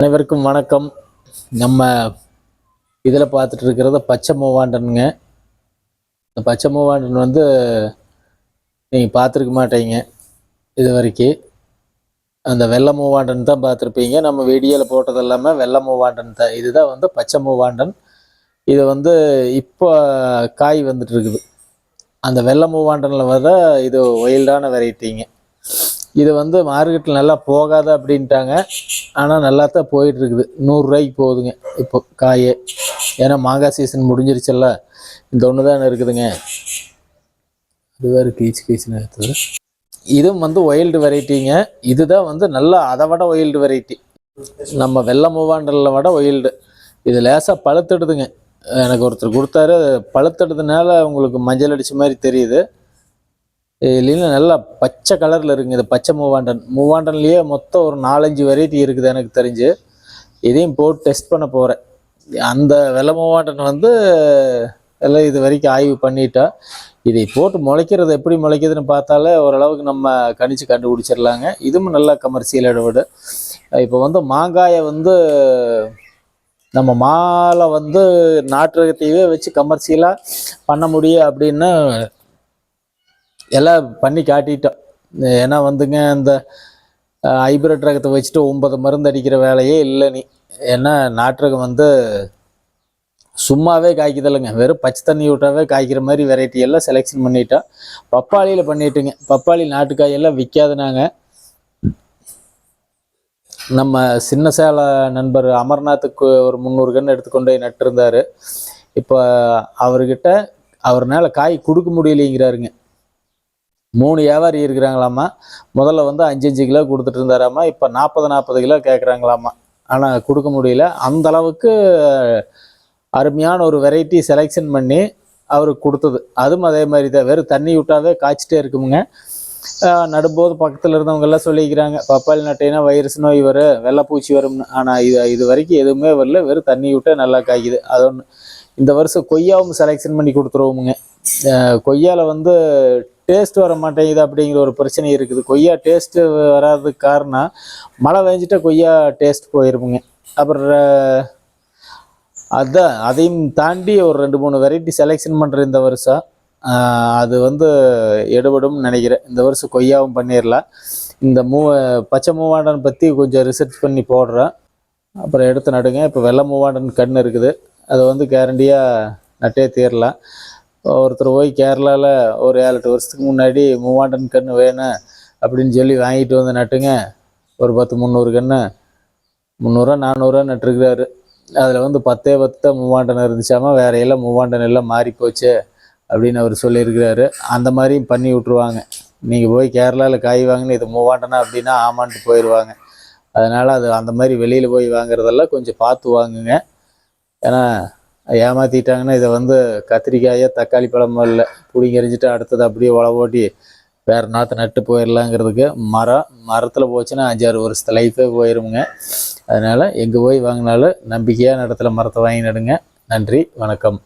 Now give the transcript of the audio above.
அனைவருக்கும் வணக்கம். நம்ம இதில் பார்த்துட்டு இருக்கிறத பச்சை மூவாண்டனுங்க. இந்த பச்சை மூவாண்டன் வந்து நீங்கள் பார்த்துருக்க மாட்டீங்க இது வரைக்கும் அந்த வெள்ளை மூவாண்டன் தான் பார்த்துருப்பீங்க. நம்ம வீடியோவில் போட்டது எல்லாமே வெள்ளை மூவாண்டன் தான். இதுதான் வந்து பச்சை மூவாண்டன். இது வந்து இப்போ காய் வந்துட்டு இருக்குது அந்த வெள்ளை மூவாண்டனில் வர இது ஒயில்டான வெரைட்டிங்க. இது வந்து மார்க்கெட்டில் நல்லா போகாத அப்படின்ட்டாங்க. ஆனால் நல்லா தான் போயிட்டு இருக்குது நூறுரூவாய்க்கு போகுதுங்க. இப்போ காயே. ஏன்னா மாங்காய் சீசன் முடிஞ்சிருச்சுல்ல. இந்த ஒன்று தான் இருக்குதுங்க. அது வேறு கீச்சு கீச்சுன்னு இருக்குது. இதுவும் வந்து ஒயில்டு வெரைட்டிங்க இதுதான் வந்து நல்லா அதை விட ஒயில்டு வெரைட்டி நம்ம வெள்ளை மூவாண்டலில் விட ஒயில்டு இது லேசாக பழுத்துடுதுங்க. எனக்கு ஒருத்தர் கொடுத்தாரு. பழுத்துடுறதுனால உங்களுக்கு மஞ்சள் அடித்த மாதிரி தெரியுது. இல்லைன்னா நல்லா பச்சை கலரில் இருக்குங்க. இது பச்சை மூவாண்டன். மூவாண்டன்லேயே மொத்தம் ஒரு நாலஞ்சு வெரைட்டி இருக்குது எனக்கு தெரிஞ்சு. இதையும் போட்டு டெஸ்ட் பண்ண போகிறேன் அந்த வெள்ளை மூவாண்டன் வந்து எல்லாம் இது வரைக்கும் ஆய்வு பண்ணிட்டோம் இதை போட்டு முளைக்கிறது எப்படி முளைக்குதுன்னு பார்த்தாலே ஓரளவுக்கு நம்ம கணிச்சு கண்டுபிடிச்சிடலாங்க. இதுவும் நல்லா கமர்ஷியல் இடவிடு இப்போ வந்து மாங்காயை வந்து நம்ம மாலை வந்து நாட்டு ரகத்தையே வச்சு கமர்ஷியலாக பண்ண முடியும் அப்படின்னு எல்லாம் பண்ணி காட்டிட்டோம். ஏன்னா வந்துங்க இந்த ஹைபிரிட் ரகத்தை வச்சுட்டு ஒன்பது மருந்து அடிக்கிற வேலையே இல்லை நீ. ஏன்னா நாட்டுரகம் வந்து சும்மாவே காய்க்குதில்லைங்க. வெறும் பச்சை தண்ணி விட்டாவே காய்க்கிற மாதிரி வெரைட்டி எல்லாம் செலெக்ஷன் பண்ணிட்டோம். பப்பாளியில் பண்ணிட்டுங்க. பப்பாளி நாட்டுக்காய் எல்லாம் விற்காதுனாங்க நம்ம சின்ன சேலை நண்பர் அமர்நாத்துக்கு ஒரு முந்நூறு கன்று எடுத்துக்கொண்டு போய் இப்போ அவர்கிட்ட அவர்னால காய் கொடுக்க முடியலைங்கிறாருங்க. மூணு வியாபாரி இருக்கிறாங்களாம்மா. முதல்ல வந்து அஞ்சு அஞ்சு கிலோ கொடுத்துட்டு இருந்தாராம்மா. இப்போ நாற்பது நாற்பது கிலோ கேட்குறாங்களாம்மா ஆனால் கொடுக்க முடியல. அந்த அளவுக்கு அருமையான ஒரு வெரைட்டி செலெக்ஷன் பண்ணி அவருக்கு கொடுத்தது. அதுவும் அதே மாதிரி தான் வெறும் தண்ணி விட்டாவே காய்ச்சிட்டே இருக்குமுங்க. நடும்போது பக்கத்தில் இருந்தவங்க எல்லாம் சொல்லிக்கிறாங்க பப்பாளி நட்டைனா வைரஸ் நோய் வரும் வெள்ளைப்பூச்சி வரும்னு ஆனால் இது இது வரைக்கும் எதுவுமே வரல. வெறும் தண்ணி விட்டா நல்லா காய்க்குது. அது ஒன்று இந்த வருஷம் கொய்யாவும் செலெக்ஷன் பண்ணி கொடுத்துருவோமுங்க. கொய்யாவில் வந்து டேஸ்ட் வர மாட்டேங்குது அப்படிங்கிற ஒரு பிரச்சனை இருக்குது. கொய்யா டேஸ்ட்டு வராததுக்கு காரணம் மழை பெஞ்சிட்டா கொய்யா டேஸ்ட் போயிருமுங்க. அப்புறம் அதான் அதையும் தாண்டி ஒரு ரெண்டு மூணு வெரைட்டி செலெக்ஷன் பண்ணுற இந்த வருஷம். அது வந்து எடுபடும்னு நினைக்கிறேன். இந்த வருஷம் கொய்யாவும் பண்ணிடலாம் இந்த மூ பச்சை மூவாண்டன் பற்றி கொஞ்சம் ரிசர்ச் பண்ணி போடுறேன். அப்புறம் எடுத்து நடுங்க. இப்போ வெள்ளை மூவாண்டன் கன்று இருக்குது. அதை வந்து கேரண்டியாக நட்டே தீரலாம். ஒருத்தர் போய் கேரளாவில் ஒரு ஏழு எட்டு வருஷத்துக்கு முன்னாடி மூவாண்டன் கன்று வேணும் அப்படின்னு சொல்லி வாங்கிட்டு வந்து நட்டுங்க. ஒரு பத்து முந்நூறு கன்று முந்நூறுரூவா நானூறுரூவா நட்டுருக்கிறாரு. அதில் வந்து பத்தே பத்து தான் மூவாண்டன் இருந்துச்சாமா வேற எல்லாம் மூவாண்டன் எல்லாம் மாறி போச்சு அப்படின்னு அவர் சொல்லியிருக்கிறாரு. அந்த மாதிரியும் பண்ணி விட்ருவாங்க நீங்கள் போய் கேரளாவில் காய் வாங்கினு இது மூவாண்டனா அப்படின்னா ஆமான்ட்டு போயிடுவாங்க அதனால் அது அந்த மாதிரி வெளியில் போய் வாங்குறதெல்லாம் கொஞ்சம் பார்த்து வாங்குங்க. ஏன்னா ஏமாற்றிட்டாங்கன்னா இதை வந்து கத்திரிக்காயே தக்காளி பழமோ இல்லை பிடிங்கி அடுத்தது அப்படியே உழவு ஓட்டி வேறு நாற்று நட்டு போயிடலாங்கிறதுக்கு மரம் மரத்தில் போச்சுன்னா அஞ்சாறு வருஷத்து லைஃபே போயிருமுங்க. அதனால் எங்கே போய் வாங்கினாலும் நம்பிக்கையான இடத்துல மரத்தை வாங்கி நடுங்க. நன்றி வணக்கம்.